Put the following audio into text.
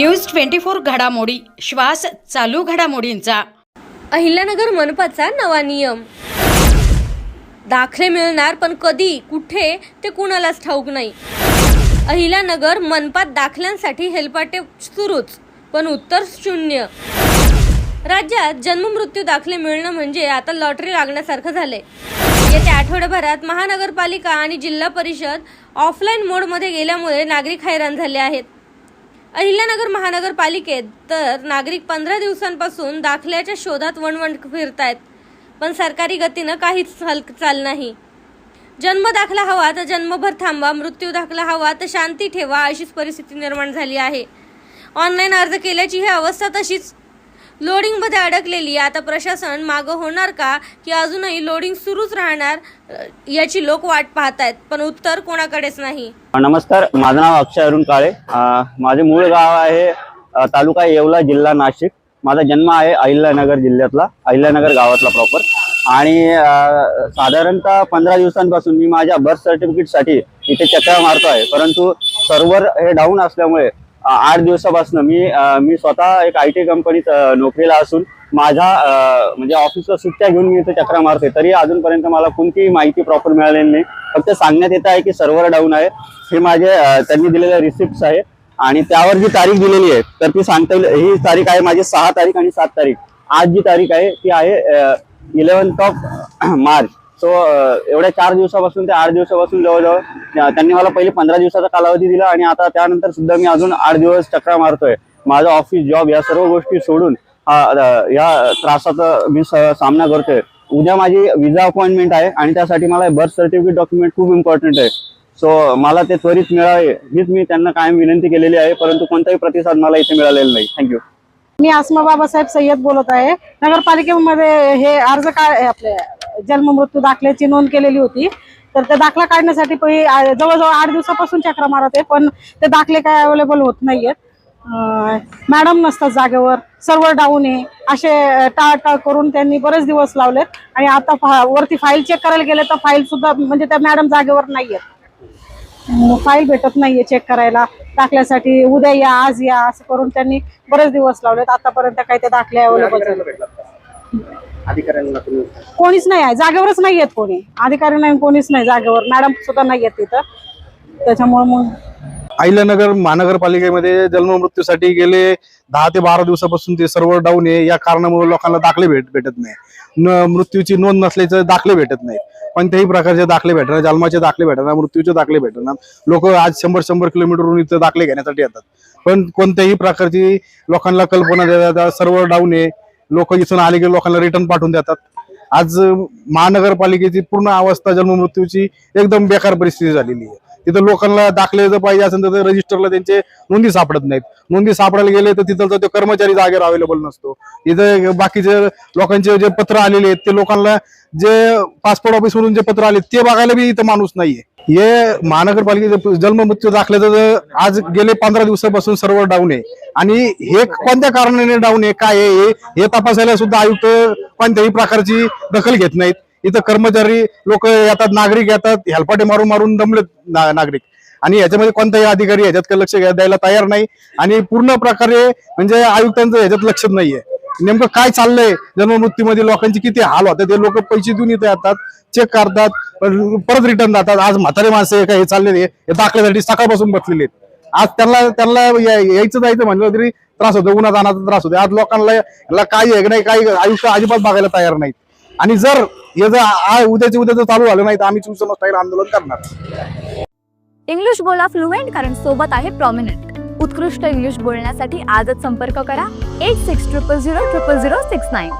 News twenty four घडामोडी. श्वास चालू घडामोडींचा. अहिल्यानगर मनपाचा नवा नियम. दाखले मिळणार पण कधी कुठे ते कुणालाच ठाऊक नाही. अहिल्यानगर मनपात दाखल्यांसाठी हेलपाटे सुरूच पण उत्तर शून्य. राज्यात जन्ममृत्यू दाखले मिळणं म्हणजे आता लॉटरी लागण्यासारखं झालंय. येत्या आठवड्याभरात महानगरपालिका आणि जिल्हा परिषद ऑफलाईन मोडमध्ये गेल्यामुळे नागरिक हैराण झाले आहेत. अहिल्यानगर महानगरपालिकेत तर नागरिक पंधरा दिवसांपासून दाखल्याच्या शोधात वणवण फिरतायत पण सरकारी गतीनं काहीच हलचाल नाही. जन्म दाखला हवा तर जन्मभर थांबा मृत्यू दाखला हवा तर शांती ठेवा अशीच परिस्थिती निर्माण झाली आहे. ऑनलाईन अर्ज केल्याची ही अवस्था तशीच लोडिंगमध्ये अडकलेली आता प्रशासन मागं होणार का? की अजूनही लोडिंग सुरूच राहणार? याची लोक वाट पाहतायत पण उत्तर कोणाकडेच नाही. नमस्कार माझं नाव अक्षय अरुण काळे. माझे मूळ गाव आहे तालुका येवला जिल्हा नाशिक. माझा जन्म आहे अहिल्यानगर जिल्ह्यातला अहिल्यानगर गावातला प्रॉपर आणि साधारणतः पंधरा दिवसांपासून मी माझ्या बर्थ सर्टिफिकेटसाठी इथे चक्रा मारतो आहे परंतु सर्व्हर हे डाऊन असल्यामुळे आठ दिवसापासून. मी मी स्वतः एक आय टी कंपनीत नोकरीला असून माझ्या म्हणजे ऑफिसला सुट्ट्या घेऊन मी इथे चक्रा मारते तरी अजूनपर्यंत मला कोणतीही माहिती प्रॉपर मिळालेली नाही. फक्त सांगण्यात येत आहे की सर्व्हर डाऊन आहे. हे माझे त्यांनी दिलेले रिसिप्ट आहे. आणि त्यावर जी तारीख दिलेली आहे तर ती सांगता येईल. ही तारीख आहे माझी सहा तारीख आणि सात तारीख. आज जी तारीख आहे ती आहे इलेव्हन्थ ऑफ मार्च. सो एवढ्या चार दिवसापासून ते आठ दिवसापासून जवळजवळ त्यांनी मला पहिले पंधरा दिवसाचा कालावधी दिला आणि आता त्यानंतर सुद्धा मी अजून आठ दिवस चक्रा मारतोय. माझा ऑफिस जॉब या सर्व गोष्टी सोडून हा, या त्रासाचा मी सामना करतोय. उद्या माझी विजा अपॉइंटमेंट आहे आणि त्यासाठी मला बर्थ सर्टिफिकेट डॉक्युमेंट खूप इम्पॉर्टंट आहे. सो मला ते त्वरित मिळावे हीच मी त्यांना कायम विनंती केलेली आहे परंतु कोणताही प्रतिसाद मला इथे मिळालेला नाही. थँक्यू मी आसमा बाबासाहेब सय्यद बोलत आहे. नगरपालिकेमध्ये हे अर्ज काय आपले? जन्म मृत्यू दाखल्याची नोंद केलेली होती. तर ते दाखला काढण्यासाठी पहि- जवळजवळ आठ दिवसापासून चक्र मारत आहे पण ते दाखले काय अवेलेबल होत नाहीयेत. मॅडम नसतात जागेवर सर्व्हर डाऊन आहे. असे टाळटाळ करून त्यांनी बरेच दिवस लावलेत आणि आता फा- वरती फाईल चेक करायला गेले तर फाईल सुद्धा म्हणजे त्या मॅडम जागेवर नाहीयेत. फाईल भेटत नाहीये चेक करायला. दाखल्यासाठी उद्या या आज या असं करून त्यांनी बरेच दिवस लावलेत. आतापर्यंत काही ते दाखले अवेलेबल कोणीच नाही आहे. जागेवरच नाही आहेत कोणी. अधिकारी नाही कोणीच नाही जागेवर. मॅडम सुद्धा नाही आहेत तिथं त्याच्यामुळे मग अहिल्यानगर महानगरपालिकेमध्ये जन्ममृत्यूसाठी गेले दहा ते बारा दिवसापासून ते सर्व डाऊन आहे. या कारणामुळे लोकांना दाखले भेट भेटत नाही. न मृत्यूची नोंद नसल्याचे दाखले भेटत नाहीत. कोणत्याही प्रकारचे दाखले भेटणार जन्माचे दाखले भेटणार मृत्यूचे दाखले भेटणार लोक आज शंभर शंभर किलोमीटरवरून इथं दाखले घेण्यासाठी येतात. पण कोणत्याही प्रकारची लोकांना कल्पना देतात सर्व डाऊन आहे. लोक इथून आले की लोकांना रिटर्न पाठवून देतात. आज महानगरपालिकेची पूर्ण अवस्था जन्ममृत्यूची एकदम बेकार परिस्थिती झालेली आहे. तिथं लोकांना दाखले जर पाहिजे असेल तर रजिस्टरला त्यांचे नोंदी सापडत नाहीत. नोंदी सापडायला गेले तर तिथं तो कर्मचारी जागेवर अवेलेबल नसतो. इथं बाकीचे लोकांचे जे पत्र आलेले आहेत ते लोकांना जे पासपोर्ट ऑफिस वरून जे पत्र आले ते बघायला बी इथं माणूस नाहीये. हे महानगरपालिकेचे जन्म मृत्यू दाखल्याचं आज गेले पंधरा दिवसापासून सर्व डाऊन आहे. आणि हे कोणत्या कारणाने डाऊन आहे काय आहे हे- हे तपासायला सुद्धा आयुक्त कोणत्याही प्रकारची दखल घेत नाहीत. इथं कर्मचारी लोक येतात नागरिक येतात हेलपाटे मारून मारून दमलेत नागरिक. आणि याच्यामध्ये कोणताही अधिकारी ह्याच्यात काही लक्ष द्यायला तयार नाही. आणि पूर्ण प्रकारे म्हणजे आयुक्तांचं ह्याच्यात लक्षच नाहीये. नेमकं काय चाललंय? जन्ममृत्यूमध्ये लोकांचे किती हाल होतात? ते लोक पैसे देऊन इथे येतात चेक करतात परत रिटर्न जातात. आज म्हातारे माणसं काय हे चाललेले हे दाखल्यासाठी सकाळपासून बसलेले आहेत. आज त्यांना त्यांना या- यायचं जायचं म्हणलं तरी त्रास होतो. उन्हा जाण्याचा त्रास होतो. आज लोकांना याला काय आहे नाही काही आयुष्य अजिबात बघायला तयार नाहीत. आणि जर हे जर आ- उद्याचे उद्या जर चालू झालं नाही तर आम्ही शिवसेना आंदोलन करणार. इंग्लिश बोला फ्लुएंट कारण सोबत आहे प्रॉमिनंट उत्कृष्ट इंग्लिश बोलण्यासाठी आजच संपर्क करा. Eight six triple zero triple zero six nine